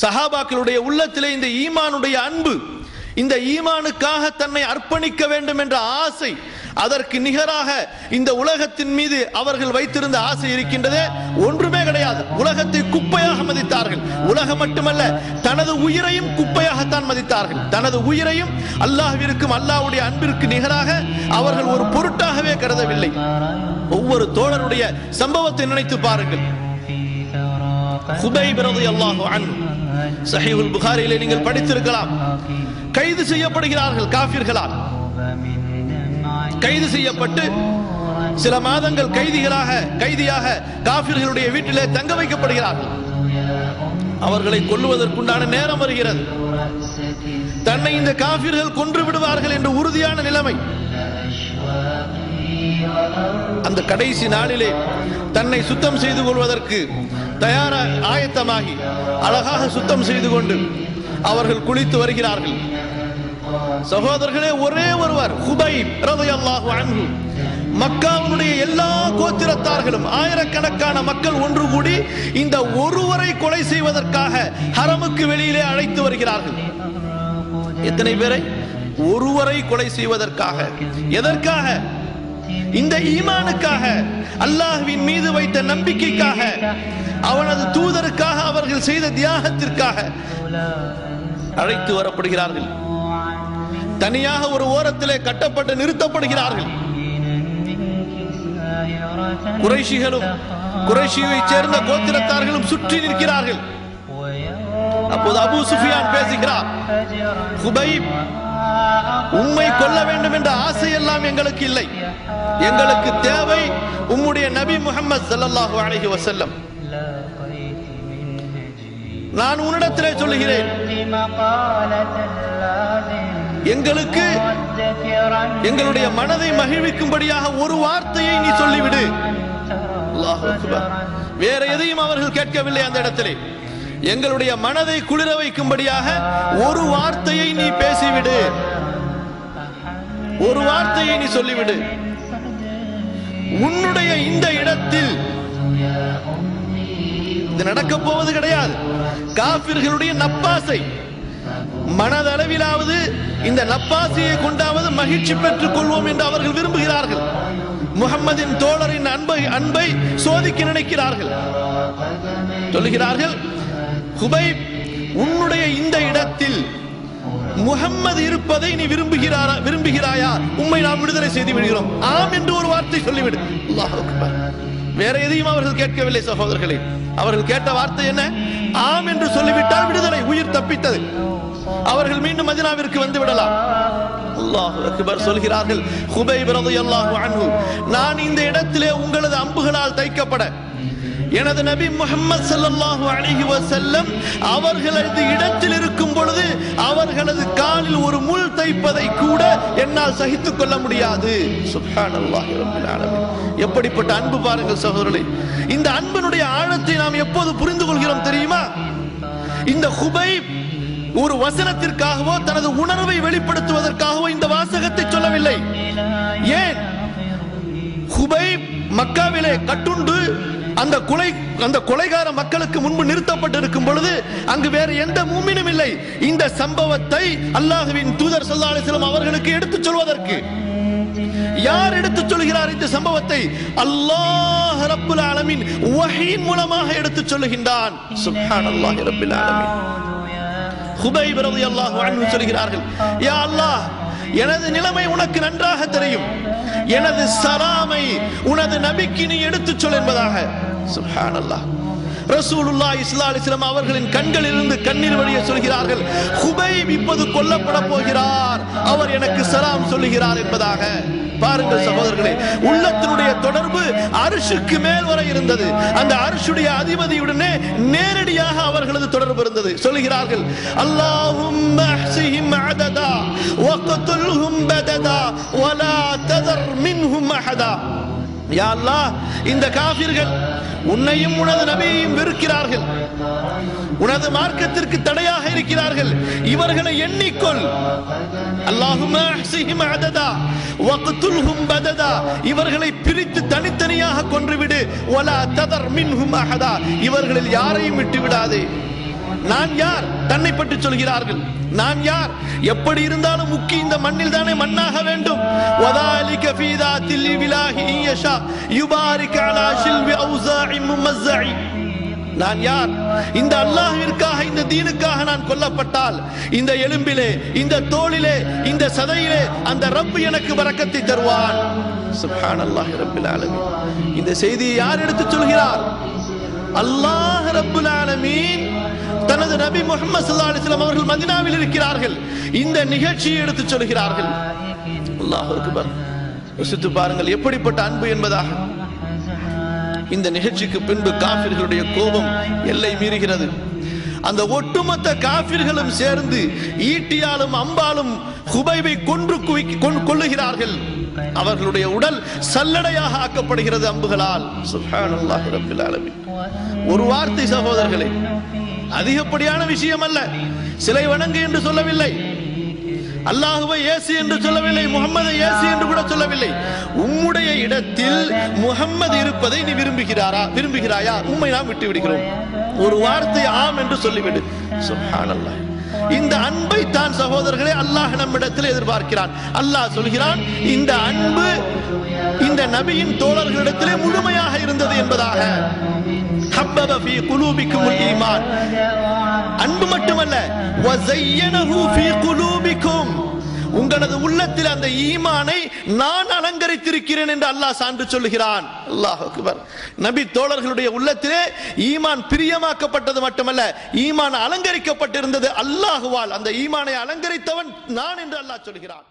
சஹாபாக்களுடைய உள்ளத்திலே இந்த ஈமானுடைய அன்பு இந்த ஈமானுக்காக தன்னை அர்ப்பணிக்க வேண்டும் என்ற ஆசை அதற்கு நிகராக இந்த உலகத்தின் மீது அவர்கள் வைத்திருந்த ஆசை இருக்கின்றதே ஒன்றுமே கிடையாது. உலகத்தை குப்பையாக மதித்தார்கள். உலகம் மட்டுமல்ல தனது உயிரையும் குப்பையாகத்தான் மதித்தார்கள். தனது உயிரையும் அல்லாஹ்விற்கும் அல்லாஹ்வுடைய அன்பிற்கு நிகராக அவர்கள் ஒரு பொருட்டாகவே கருதவில்லை. ஒவ்வொரு தோழருடைய சம்பவத்தை நினைத்து பாருங்கள். ஹுபைப் ரலியல்லாஹு அன்பு சஹீவுல் புகாரியிலே நீங்கள் படித்திருக்கலாம். கைது செய்யப்படுகிறார்கள் காஃபிர்களால். கைது செய்யப்பட்டு சில மாதங்கள் கைதிகளாக கைதியாக காபிர்களுடைய வீட்டிலே தங்க வைக்கப்படுகிறார்கள். அவர்களை கொல்லுவதற்குண்டான நேரம் வருகிறது. தன்னை இந்த காபிர்கள் கொன்று விடுவார்கள் என்று உறுதியான நிலைமை. அந்த கடைசி நாளிலே தன்னை சுத்தம் செய்து கொள்வதற்கு தயார ஆயத்தமாகி அழகாக சுத்தம் செய்து கொண்டு அவர்கள் குளித்து வருகிறார்கள். சகோதரர்களே ஒரே ஒருவர் ஹுபை ரலியல்லாஹு அன்ஹு. மக்காவுடைய எல்லா கோத்திரத்தார்களும் ஆயிரக்கணக்கான மக்கள் ஒன்று கூடி இந்த ஒருவரை கொலை செய்வதற்காக ஹரமுக்கு வெளியிலே அழைத்து வருகிறார்கள். எத்தனை பேரை? ஒருவரை கொலை செய்வதற்காக. எதற்காக? இந்த ஈமானுக்காக அல்லாஹுவின் மீது வைத்த நம்பிக்கைக்காக அவனது தூதருக்காக அவர்கள் செய்த தியாகத்திற்காக அழைத்து வரப்படுகிறார்கள். தனியாக ஒரு ஓரத்திலே கட்டப்பட்டு நிறுத்தப்படுகிறார்கள். குறைஷிகளும் குறைஷியை சேர்ந்த கோத்திரத்தார்களும் சுற்றி நிற்கிறார்கள். அப்போது அபு சுஃபியான் பேசுகிறார் உம்மை கொல்ல வேண்டும் என்ற ஆசை எல்லாம் எங்களுக்கு இல்லை. எங்களுக்கு தேவை உம்முடைய நபி முகமது ஸல்லல்லாஹு அலைஹி வசல்லம் நான் உன்னிடத்திலே சொல்லுகிறேன் எங்களுக்கு எங்களுடைய மனதை மகிழ்விக்கும்படியாக ஒரு வார்த்தையை நீ சொல்லிவிடு. வேற எதையும் அவர்கள் கேட்கவில்லை அந்த இடத்திலே. எங்களுடைய மனதை குளிர வைக்கும்படியாக ஒரு வார்த்தையை நீ பேசிவிடு. ஒரு வார்த்தையை நீ சொல்லிவிடு. உன்னுடைய இந்த இடத்தில் இது நடக்க போவது கிடையாது. காபிர்களுடைய நப்பாசை. மனதளவிலாவது இந்த நப்பாசையை கொண்டாவது மகிழ்ச்சி பெற்றுக் கொள்வோம் என்று அவர்கள் விரும்புகிறார்கள். முகம்மதின் தோழரின் அன்பை அன்பை சோதிக்க நினைக்கிறார்கள். சொல்லுகிறார்கள் குபை உன்னுடைய இந்த இடத்தில் முகம்மது இருப்பதை நீ விரும்புகிறாரா விரும்புகிறாயா? உம்மை நாம் விடுதலை செய்து விடுகிறோம். ஆம் என்று ஒரு வார்த்தை சொல்லிவிடு. வேற எதையும் அவர்கள் கேட்கவில்லை சகோதரர்களே. அவர்கள் கேட்ட வார்த்தை என்ன? ஆம் என்று சொல்லிவிட்டால் விடுதலை. உயிர் தப்பித்தது. அவர்கள் மீண்டும் மதினாவிற்கு வந்து விடலாம். அல்லாஹ் அக்பர் சொல்கிறார்கள். ஹுபைப் ரலியல்லாஹு அன்ஹு நான் இந்த இடத்திலே உங்களது அம்புகளால் தைக்கப்பட. எனது நபி முஹம்மது ஸல்லல்லாஹு அலைஹி வஸல்லம் அவர்களது இடத்தில் இருக்கும் பொழுது அவர்களது காலில் ஒரு முள் தைப்பதை கூட என்னால் சகித்துக் கொள்ள முடியாது. சுப்ஹானல்லாஹி ரப்பில் ஆலமீன். எப்படிப்பட்ட அன்பு பாருங்கள் சகோதரர்களே. இந்த அன்பினுடைய ஆழத்தை நாம் எப்போது புரிந்து கொள்கிறோம் தெரியுமா? இந்த ஹுபைப் ஒரு வசனத்திற்காகவோ தனது உணர்வை வெளிப்படுத்துவதற்காகவோ இந்த வாசகத்தை சொல்லவில்லை. ஏன்? ஹுபைப் மக்காவிலே கட்டுண்டு அந்த கொலை அந்த கொலைகார மக்களுக்கு முன்பு நிறுத்தப்பட்டிருக்கும் பொழுது அங்கு வேறு எந்த மூமினும் இல்லை. இந்த சம்பவத்தை அல்லாஹுவின் தூதர் ஸல்லல்லாஹு அலைஹி அவர்களுக்கு எடுத்துச் சொல்வதற்கு. யார் எடுத்துச் சொல்கிறார் இந்த சம்பவத்தை? அல்லாஹ் ரப்புல் ஆலமின் வஹீன் மூலமாக எடுத்துச் சொல்லுகின்றான். சுப்ஹானல்லாஹி ரப்பில் ஆலமீன். ஹுபைப் ரலியல்லாஹு அன்ஹு சொல்கிறார்கள் யா அல்லாஹ் எனது நிலைமை உனக்கு நன்றாக தெரியும். எனது சலாமை உனது நபிக்கு நீ எடுத்துச் சொல் என்பதாக. சுப்ஹானல்லாஹ். ரசூலுல்லா இஸ்லா அலிஸ்லாம் அவர்களின் கண்களிலிருந்து கண்ணீர் வழிய சொல்கிறார்கள் ஹுபைப் இப்போது கொல்லப்பட போகிறார். அவர் எனக்கு சலாம் சொல்லுகிறார் என்பதாக. பாருங்கள் சகோதரர்களே உள்ளத்தினுடைய தொடர்பு அரிசுக்கு மேல் வரை இருந்தது. அந்த அரிசுடைய அதிபதியுடனே நேரடியாக அவர்களது தொடர்பு இருந்தது. சொல்கிறார்கள் அல்லாஹும் அததா வக்துல்ஹும் பததா வலா ததர் மின்ஹும் அஹதா. யாழ்லா இந்த காபிர்கள் உன்னையும் உனது நபியையும் வெறுக்கிறார்கள். உனது மார்க்கத்திற்கு தடையாக இருக்கிறார்கள். இவர்களை எண்ணிக்கொள். இவர்களை பிரித்து தனித்தனியாக கொன்றுவிடு. ஒலா ததர் மின்ஹும் அகதா இவர்களில் யாரையும் விட்டு விடாதே நான் யார்? தன்னை பற்றி சொல்கிறார்கள். நான் யார்? எப்படி இருந்தாலும் முக்கி இந்த மண்ணில் தானே மண்ணாக வேண்டும். ஒதா في ذات الإله إن يشاء يبارك على شلب أوزاع ممزع நான் யார் இந்த அல்லாஹ்விற்காக இந்த தீனுக்காக நான் கொல்லப்பட்டால் இந்த எலும்பிலே இந்த தோளிலே இந்த சதையிலே அந்த ரப்பு எனக்கு வரக்கத்தை தருவான் சுப்ஹானல்லாஹி ரப்பில் ஆலமீன் இந்த செய்தியை யார் எடுத்து சொல்கிறார் அல்லாஹ் ரப்புல் ஆலமீன் தனது நபி முஹம்மது ஸல்லல்லாஹு அலைஹி வஸல்லம் அவர்கள் மதீனாவில் இருக்கிறார்கள் இந்த நிகழ்ச்சியை எடுத்து சொல்கிறார்கள் அல்லாஹ் அக்பர் யோசித்து பாருங்கள் எப்படிப்பட்ட அன்பு என்பதாக. இந்த நிகழ்ச்சிக்கு பின்பு காபிர்களுடைய கோபம் எல்லை மீறுகிறது. அந்த ஒட்டுமொத்த காபிர்களும் சேர்ந்து ஈட்டியாலும் அம்பாலும் குபைவை கொன்று குவிக்- கொன்- அவர்களுடைய உடல் சல்லடையாக ஆக்கப்படுகிறது அம்புகளால். சுப்ஹானல்லாஹி ரப்பில் ஆலமீன். ஒரு வார்த்தை சகோதரர்களே அதிகப்படியான விஷயம் அல்ல சிலை வணங்கு என்று சொல்லவில்லை. அல்லாஹுவை ஏசு என்று சொல்லவில்லை முகம்மதை ஏசு என்று கூட சொல்லவில்லை. உம்முடைய இடத்தில் முகம்மது இருப்பதை நீ விரும்புகிறாரா? விரும்புகிறாயா? உண்மை நாம் விட்டு விடுகிறோம். ஒரு வார்த்தை ஆம் என்று சொல்லிவிடு. சுப்ஹானல்லாஹ். இந்த அன்பை தான் சகோதரர்களே அல்லாஹ் நம்மிடத்தில் எதிர்பார்க்கிறான். அல்லாஹ் சொல்கிறான் இந்த அன்பு இந்த நபியின் தோழர்களிடத்திலே முழுமையாக இருந்தது என்பதாக. ஹப்பப ஃபீ குலூபிக்கும் ஈமான் அன்பு மட்டுமல்ல வஸையனஹு ஃபீ குலூபிக்கும் உங்களது உள்ளத்தில் அந்த ஈமானை நான் அலங்கரித்திருக்கிறேன் என்று அல்லாஹ் சான்று சொல்லுகிறான். அல்லாஹ் அக்பர். நபி தோழர்களுடைய உள்ளத்திலே ஈமான் பிரியமாக்கப்பட்டது மட்டுமல்ல ஈமான் அலங்கரிக்கப்பட்டிருந்தது அல்லாஹுவால். அந்த ஈமானை அலங்கரித்தவன் நான் என்று அல்லாஹ் சொல்கிறான்.